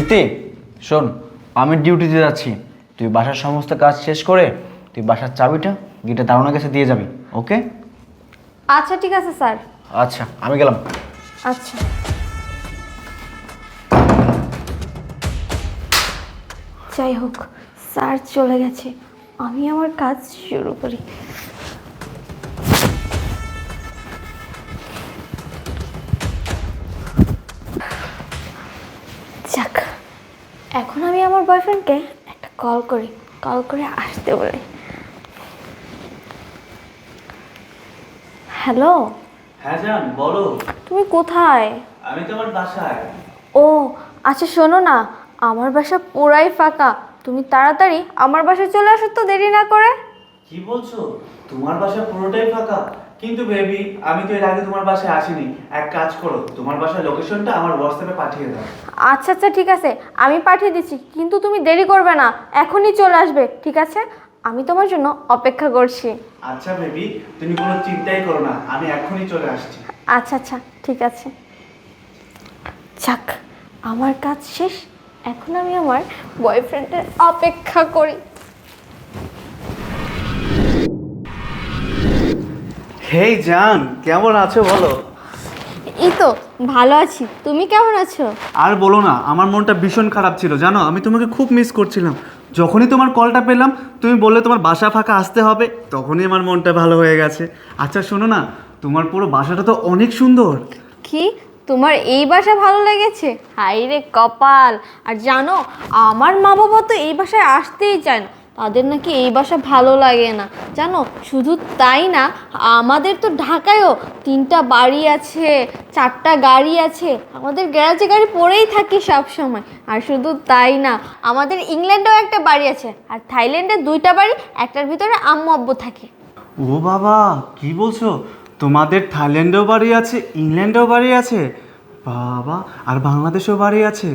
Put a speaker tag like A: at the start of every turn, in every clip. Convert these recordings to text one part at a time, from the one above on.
A: ইতি শোন আমি ডিউটিতে যাচ্ছি। তুই বাসার সমস্ত কাজ শেষ করে তুই বাসার চাবিটা গেটে দারোয়ানের কাছে দিয়ে যাবি ওকে?
B: আচ্ছা ঠিক আছে স্যার।
A: আচ্ছা আমি গেলাম।
B: আচ্ছা। যাই হোক স্যার চলে গেছে। আমি আমার কাজ শুরু করি। আমার বয়ফ্রেন্ডকে একটা কল করি। কল করে আসতে বলি। হ্যালো
A: হ্যাঁ জান বলো।
B: তুমি কোথায়?
A: আমি তোমার বাসায়।
B: ও আচ্ছা শোনো না আমার বাসা পুরাই ফাঁকা। তুমি তাড়াতাড়ি আমার বাসায় চলে আসো তো দেরি না করে।
C: কি বলছো? তোমার বাসা পুরোটাই ফাঁকা। কিন্তু বেবি আমি তো এর আগে তোমার বাসায় আসিনি। এক কাজ করো তোমার বাসার লোকেশনটা আমার হোয়াটসঅ্যাপে পাঠিয়ে দাও।
B: আচ্ছা আচ্ছা ঠিক আছে। আমি পাঠিয়ে দিচ্ছি কিন্তু তুমি দেরি করবে না। এখনই চলে আসবে ঠিক আছে? আমি তোমার জন্য অপেক্ষা করছি।
C: আচ্ছা বেবি তুমি কোনো চিন্তাই করো না আমি এখনই চলে আসছি।
B: আচ্ছা আচ্ছা ঠিক আছে। যাক আমার কাজ শেষ। এখন আমি আমার বয়ফ্রেন্ডের অপেক্ষা করি।
C: হেই জান কেমন আছো বলো?
B: এই তো ভালো আছি। তুমি কেমন আছো?
C: আর বলো না আমার মনটা ভীষণ খারাপ ছিল জানো? আমি তোমাকে খুব মিস করছিলাম। যখনই তোমার কলটা পেলাম তুমি বললে তোমার বাসা ফাঁকা আসতে হবে তখনই আমার মনটা ভালো হয়ে গেছে। আচ্ছা শোনো না তোমার পুরো বাসাটা তো অনেক সুন্দর।
B: কি? তোমার এই বাসা ভালো লেগেছে? হাই রে কপাল! আর জানো আমার মা বাবা তো এই বাসায় আসতেই চায় না। তাদের নাকি এই বাসা ভালো লাগে না। জানো, শুধু তাই না, আমাদের তো ঢাকায়ও তিনটা বাড়ি আছে, চারটা গাড়ি আছে, আমাদের গ্যারাজে গাড়ি পড়েই থাকি সব সময় আর শুধু তাই না, আমাদের ইংল্যান্ডেও একটা বাড়ি আছে, আর থাইল্যান্ডে দুইটা বাড়ি, একটার ভিতরে আম্মু আব্বু থাকে।
C: ও বাবা, কি বলছো? তোমাদের থাইল্যান্ডেও বাড়ি আছে, ইংল্যান্ডেও বাড়ি আছে? বাবা, আর বাংলাদেশেও বাড়ি আছে?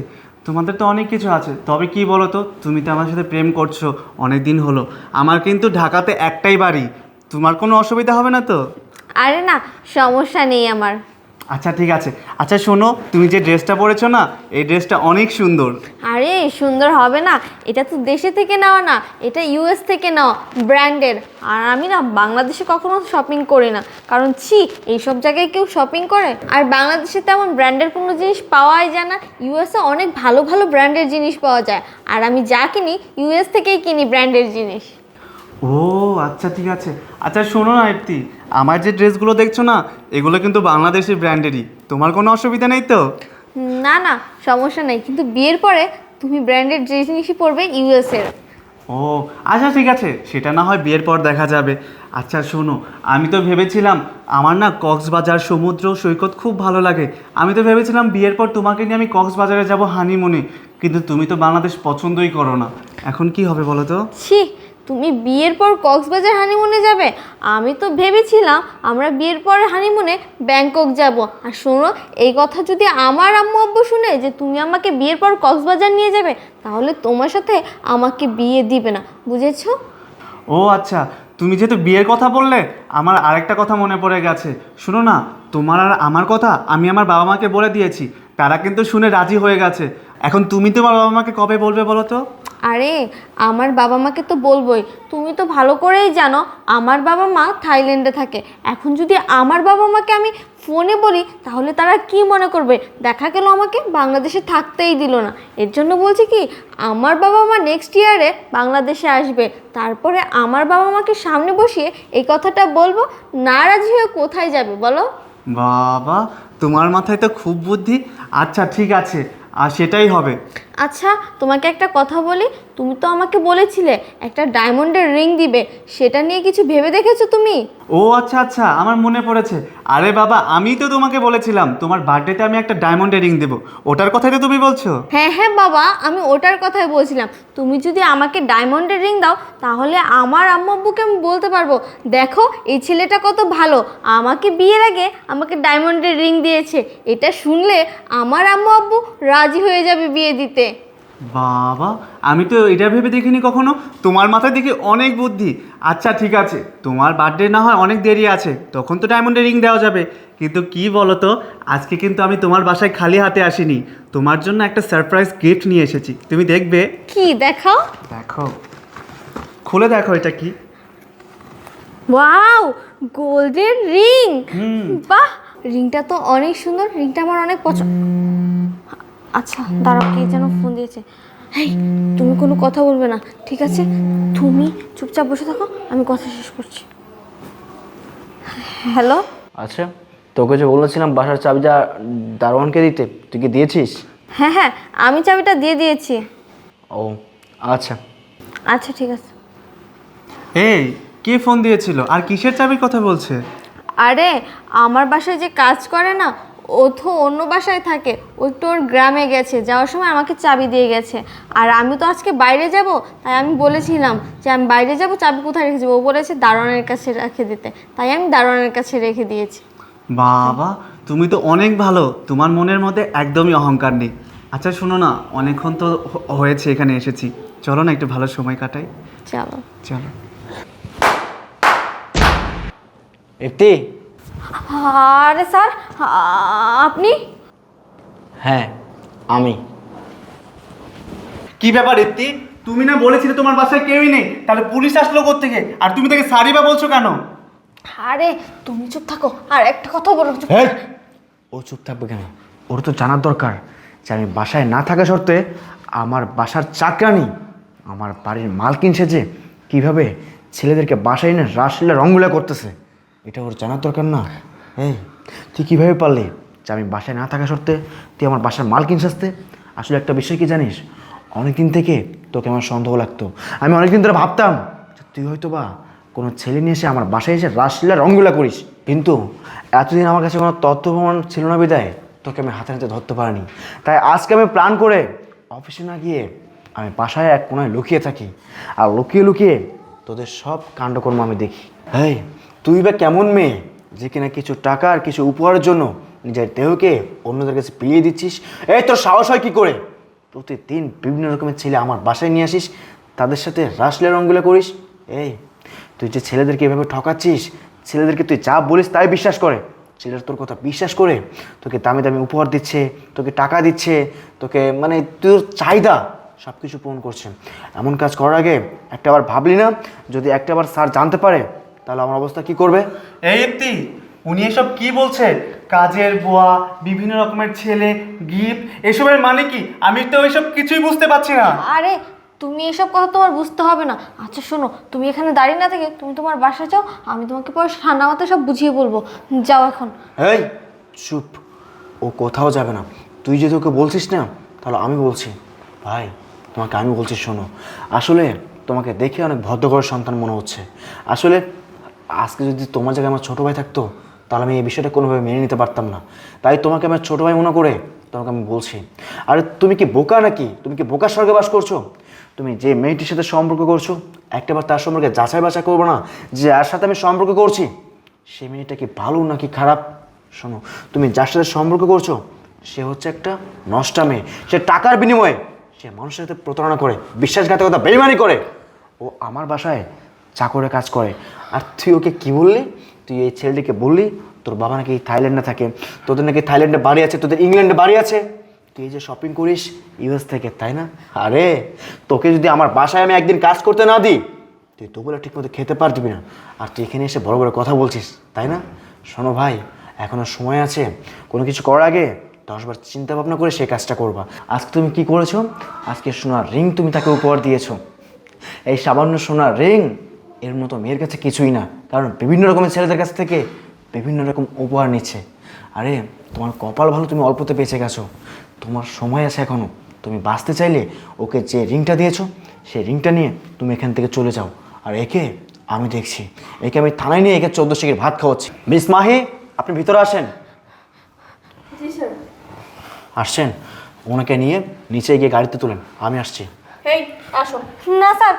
C: তোমাদের তো অনেক কিছু আছে। তবে কি বলো তো তুমি তো আমার সাথে প্রেম করছ অনেক দিন হলো। আমার কিন্তু ঢাকাতে একটাই বাড়ি। তোমার কোনো অসুবিধা হবে না তো?
B: আরে না, সমস্যা নেই আমার।
C: আচ্ছা ঠিক আছে। আচ্ছা শোনো তুমি যে ড্রেসটা পরেছো না এই ড্রেসটা অনেক সুন্দর।
B: আরে সুন্দর হবে না। এটা তো দেশে থেকে নেওয়া না এটা ইউএস থেকে নেওয়া ব্র্যান্ডের। আর আমি না বাংলাদেশে কখনো শপিং করি না। কারণ ছি এইসব জায়গায় কেউ শপিং করে? আর বাংলাদেশে তেমন ব্র্যান্ডের কোনো জিনিস পাওয়াই যায় না। ইউএসে অনেক ভালো ভালো ব্র্যান্ডের জিনিস পাওয়া যায়। আর আমি যা কিনি ইউএস থেকেই কিনি ব্র্যান্ডের জিনিস।
C: ও আচ্ছা ঠিক আছে। আচ্ছা শোনো না একটি আমার যে ড্রেসগুলো দেখছ না এগুলো কিন্তু বাংলাদেশের ব্র্যান্ডেরই। তোমার কোনো অসুবিধা নেই তো?
B: না না সমস্যা নেই। কিন্তু বিয়ের পরে তুমি ব্র্যান্ডের জিনিসই পরবে ইউএসের
C: ও আচ্ছা ঠিক আছে। সেটা না হয় বিয়ের পর দেখা যাবে। আচ্ছা শোনো আমি তো ভেবেছিলাম আমার না কক্সবাজার সমুদ্র সৈকত খুব ভালো লাগে। আমি তো ভেবেছিলাম বিয়ের পর তোমাকে নিয়ে আমি কক্সবাজারে যাব হানিমুনে। কিন্তু তুমি তো বাংলাদেশ পছন্দই করো না। এখন কি হবে বলো তো?
B: ছি তুমি বিয়ের পর কক্সবাজার হানিমুনে যাবে? আমি তো ভেবেছিলাম আমরা বিয়ের পর হানিমুনে ব্যাংকক যাব। আর শোনো, এই কথা যদি আমার আম্মু আব্বু শুনে যে তুমি আমাকে বিয়ের পর কক্সবাজার নিয়ে যাবে, তাহলে তোমার সাথে আমাকে বিয়ে দিবে না। বুঝেছ?
C: ও আচ্ছা তুমি যেহেতু বিয়ের কথা বললে, আমার আরেকটা কথা মনে পড়ে গেছে। শুনো না, তোমার আর আমার কথা আমি আমার বাবা মাকে বলে দিয়েছি। তারা কিন্তু শুনে রাজি হয়ে গেছে। এখন তুমি তোমার বাবা মাকে কবে বলবে বলো তো?
B: আরে, আমার বাবা মাকে তো বলবোই। তুমি তো ভালো করেই জানো, আমার বাবা মা থাইল্যান্ডে থাকে। এখন যদি আমার বাবা মাকে আমি ফোনে বলি, তাহলে তারা কি মনে করবে? দেখা গেল আমাকে বাংলাদেশে থাকতেই দিল না। এর জন্য বলছি কি, আমার বাবা মা নেক্সট ইয়ারে বাংলাদেশে আসবে। তারপরে আমার বাবা মাকে সামনে বসিয়ে এই কথাটা বলব, না রাজি হয়ে কোথায় যাবে বলো?
C: বাবা, তোমার মাথায় তো খুব বুদ্ধি। আচ্ছা ঠিক আছে। আর সেটাই হবে।
B: আচ্ছা তোমাকে একটা কথা বলি। তুমি তো আমাকে বলেছিলে একটা ডায়মন্ডের রিং দিবে। সেটা নিয়ে কিছু ভেবে দেখেছ তুমি?
C: ও আচ্ছা আচ্ছা আমার মনে পড়েছে। আরে বাবা আমি তো তোমাকে বলেছিলাম তোমার বার্থডেতে আমি একটা ডায়মন্ডের রিং দেবো। ওটার কথাই তো তুমি বলছো।
B: হ্যাঁ হ্যাঁ বাবা আমি ওটার কথাই বলছিলাম। তুমি যদি আমাকে ডায়মন্ডের রিং দাও তাহলে আমার আম্মু আব্বুকে আমি বলতে পারব দেখো এই ছেলেটা কত ভালো। আমাকে বিয়ের আগে আমাকে ডায়মন্ডের রিং দিয়েছে। এটা শুনলে আমার আম্মু আব্বু রাজি হয়ে যাবে বিয়ে দিতে।
C: বাবা আমি তো এটা ভেবে দেখিনি কখনো। তোমার মাথায় দেখি অনেক বুদ্ধি। আচ্ছা ঠিক আছে। তোমার বার্থডে না হয় অনেক দেরি আছে। তখন তো ডায়মন্ডের রিং দেওয়া যাবে। কিন্তু কি বলো তো আজকে কিন্তু আমি তোমার বাসায় খালি হাতে আসিনি। তোমার জন্য একটা সারপ্রাইজ গিফট নিয়ে এসেছি। তুমি দেখবে।
B: কি দেখাও?
C: দেখো। খুলে দেখো এটা কি।
B: ওয়াও গোল্ডেন রিং বাহ রিংটা তো অনেক সুন্দর। রিংটা আমার অনেক পছন্দ আচ্ছা দাঁড়াও কে যেন ফোন দিয়েছে। হেই তুমি কোনো কথা বলবে না ঠিক আছে? তুমি চুপচাপ বসে থাকো আমি কথা শেষ করছি। হ্যালো?
A: আচ্ছা তোকে যে বলেছিলাম বাসার চাবিটা দারোয়ানকে দিতে তুই কি দিয়েছিস?
B: হ্যাঁ হ্যাঁ আমি চাবিটা দিয়ে দিয়েছি।
A: ও আচ্ছা।
B: আচ্ছা ঠিক আছে।
C: এই কে ফোন দিয়েছিল? আর কিসের চাবির কথা বলছে?
B: আরে আমার বাসায় যে কাজ করে না ও তো অন্য বাসায় থাকে ও একটু ওর গ্রামে গেছে যাওয়ার সময় আমাকে চাবি দিয়ে গেছে। আর আমি তো আজকে বাইরে যাব তাই আমি বলেছিলাম যে আমি বাইরে যাব চাবি কোথায় রেখে যাব ও বলেছে দারোয়ানের কাছে রেখে দিতে। তাই আমি দারোয়ানের কাছে রেখে দিয়েছি।
C: বাবা তুমি তো অনেক ভালো। তোমার মনের মধ্যে একদমই অহংকার নেই। আচ্ছা শোনো না অনেকক্ষণ তো হয়েছে এখানে এসেছি। চলো না একটু ভালো সময় কাটাই।
B: চলো।
C: চলো।
A: ইফতি
B: আরে স্যার আপনি?
A: হ্যাঁ আমি।
C: কি ব্যাপার এত্তি তুমি না বলেছিলে তোমার বাসায় কেউই নেই তাহলে পুলিশ আসলো থেকে আর তুমি তাকে সারি বা বলছো কেন?
B: আরে তুমি চুপ থাকো আর একটা কথা বলো চুপ
A: হ্যাঁ ও চুপ থাকবে কেন? ওর তো জানার দরকার যে আমি বাসায় না থাকা সত্ত্বে আমার বাসার চাকরানি আমার বাড়ির মালকিন সেজে কীভাবে ছেলেদেরকে বাসায় এনে রাসলীলা রঙ্গুলা করতেছে। এটা ওর জানার দরকার না। এই, তুই কীভাবে পারলি যে আমি বাসায় না থাকা সত্ত্বে তুই আমার বাসার মালকিন আসতে? আসলে একটা বিষয় কি জানিস? অনেকদিন থেকে তোকে আমার সন্দেহ লাগতো। আমি অনেকদিন ধরে ভাবতাম যে তুই হয়তো বা কোনো ছেলে নিয়ে এসে আমার বাসায় এসে রাসলীলা রঙ্গুলা করিস। কিন্তু এতদিন আমার কাছে কোনো তথ্য প্রমাণ ছিল না বিদায়। তোকে আমি হাতে হাতে ধরতে পারিনি। তাই আজকে আমি প্ল্যান করে অফিসে না গিয়ে আমি বাসায় এক কোনায় লুকিয়ে থাকি। আর লুকিয়ে লুকিয়ে তোদের সব কাণ্ডকর্ম আমি দেখি। এই তুই বা কেমন মেয়ে যে কিনা কিছু টাকা আর কিছু উপহারের জন্য নিজের দেহকে অন্যদের কাছে পিলিয়ে দিচ্ছিস? এই তোর সাহস হয় কী করে? প্রতিদিন বিভিন্ন রকমের ছেলে আমার বাসায় নিয়ে আসিস, তাদের সাথে রাসলে রঙ্গুলা করিস। এই, তুই যে ছেলেদেরকে এভাবে ঠকাচ্ছিস, ছেলেদেরকে তুই যা বলিস তাই বিশ্বাস করে। ছেলেরা তোর কথা বিশ্বাস করে, তোকে দামি দামি উপহার দিচ্ছে, তোকে টাকা দিচ্ছে, তোকে মানে তোর চাহিদা সব কিছু পূরণ করছে। এমন কাজ করার আগে একটা বার ভাবলি না? যদি একটা বার স্যার জানতে পারে তাহলে আমার অবস্থা কি করবে?
C: এই এত্তি উনি এসব কি বলছে? কাজের বোয়া বিভিন্ন রকমের ছেলে গিফট এসবের মানে কি? আমি তো এসব কিছুই বুঝতে পারছি না।
B: আরে তুমি এসব কথা তোমার বুঝতে হবে না। আচ্ছা শোনো তুমি এখানে দাঁড়িয়ে না থেকে তুমি তোমার বাসায় যাও আমি তোমাকে পরে ঠান্ডা মাথায় সব বুঝিয়ে বলব। যাও এখন।
A: এই চুপ। ও কোথাও যাবে না। তুই যদি ওকে বলছিস না তাহলে আমি বলছি। ভাই তোমাকে আমি বলছি শোনো। আসলে তোমাকে দেখে অনেক ভদ্রঘরের সন্তান মনে হচ্ছে। আসলে আজকে যদি তোমার জায়গায় আমার ছোটো ভাই থাকতো, তাহলে আমি এই বিষয়টা কোনোভাবে মেনে নিতে পারতাম না। তাই তোমাকে আমার ছোটো ভাই মনে করে তোমাকে আমি বলছি। আরে, তুমি কি বোকা নাকি? তুমি কি বোকার স্বর্গে বাস করছ? তুমি যে মেয়েটির সাথে সম্পর্ক করছ, একটাবার তার সম্পর্কে যাচাই বাছাই করব না, যে যার সাথে আমি সম্পর্ক করছি, সে মেয়েটা কি ভালো নাকি খারাপ? শোনো, তুমি যার সাথে সম্পর্ক করছ, সে হচ্ছে একটা নষ্টা মেয়ে। সে টাকার বিনিময়ে সে মানুষের সাথে প্রতারণা করে, বিশ্বাসঘাতকতা, বেইমানি করে। ও আমার বাসায় চাকরে কাজ করে। আর তুই ওকে কী বললি? তুই এই ছেলেটিকে বললি, তোর বাবা নাকি থাইল্যান্ডে থাকে। তোদের নাকি থাইল্যান্ডে বাড়ি আছে, তোদের ইংল্যান্ডে বাড়ি আছে। তুই যে শপিং করিস ইউএস থেকে, তাই না? আরে, তোকে যদি আমার বাসায় আমি একদিন কাজ করতে না দিই, তুই তো বলে ঠিক মতো খেতে পারবি না। আর তুই এখানে এসে বড় বড় কথা বলছিস, তাই না? শোনো ভাই, এখনও সময় আছে। কোনো কিছু করার আগে দশবার চিন্তা ভাবনা করে সেই কাজটা করবা। আজকে তুমি কি করেছ? আজকে সোনার রিং তুমি তাকে উপহার দিয়েছ। এই সামান্য সোনার রিং এর মতো মেয়ের কাছে কিছুই না। কারণ বিভিন্ন রকমের ছেলেদের কাছ থেকে বিভিন্ন রকম উপহার নিচ্ছে। আরে তোমার কপাল ভালো তুমি অল্পতে বেঁচে গেছো। তোমার সময় আছে এখনও তুমি বাঁচতে চাইলে ওকে যে রিংটা দিয়েছ সেই রিংটা নিয়ে তুমি এখান থেকে চলে যাও। আর একে আমি দেখছি। একে আমি থানায় নিয়ে একে চোদ্দ শিখের ভাত খাওয়াচ্ছি। মিস মাহি আপনি ভিতরে আসেন। আসছেন। ওনাকে নিয়ে নিচে গিয়ে গাড়িতে তুলেন। আমি আসছি।
B: এই আসো। না স্যার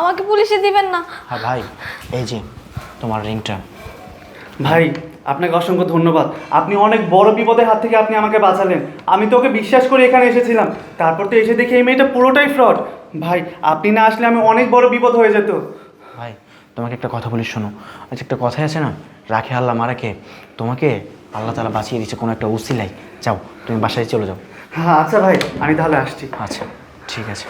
B: আমাকে পুলিশে দিবেন না।
A: আর ভাই এই যে তোমার রিংটা।
C: ভাই আপনাকে অসংখ্য ধন্যবাদ। আপনি অনেক বড় বিপদের হাত থেকে আপনি আমাকে বাঁচালেন। আমি তো ওকে বিশ্বাস করে এখানে এসেছিলাম। তারপর তো এসে দেখি এই মেয়েটা পুরোটাই ফ্রড। ভাই আপনি না আসলে আমি অনেক বড় বিপদ হয়ে যেত।
A: ভাই তোমাকে একটা কথা বলি শোনো। আচ্ছা একটা কথাই আছে না? রাখে আল্লাহ মারাকে তোমাকে আল্লাহ তালা বাঁচিয়ে দিচ্ছে কোনো একটা উসিলাই যাও তুমি বাসায় চলে যাও।
C: হ্যাঁ আচ্ছা ভাই আমি তাহলে আসছি।
A: আচ্ছা ঠিক আছে।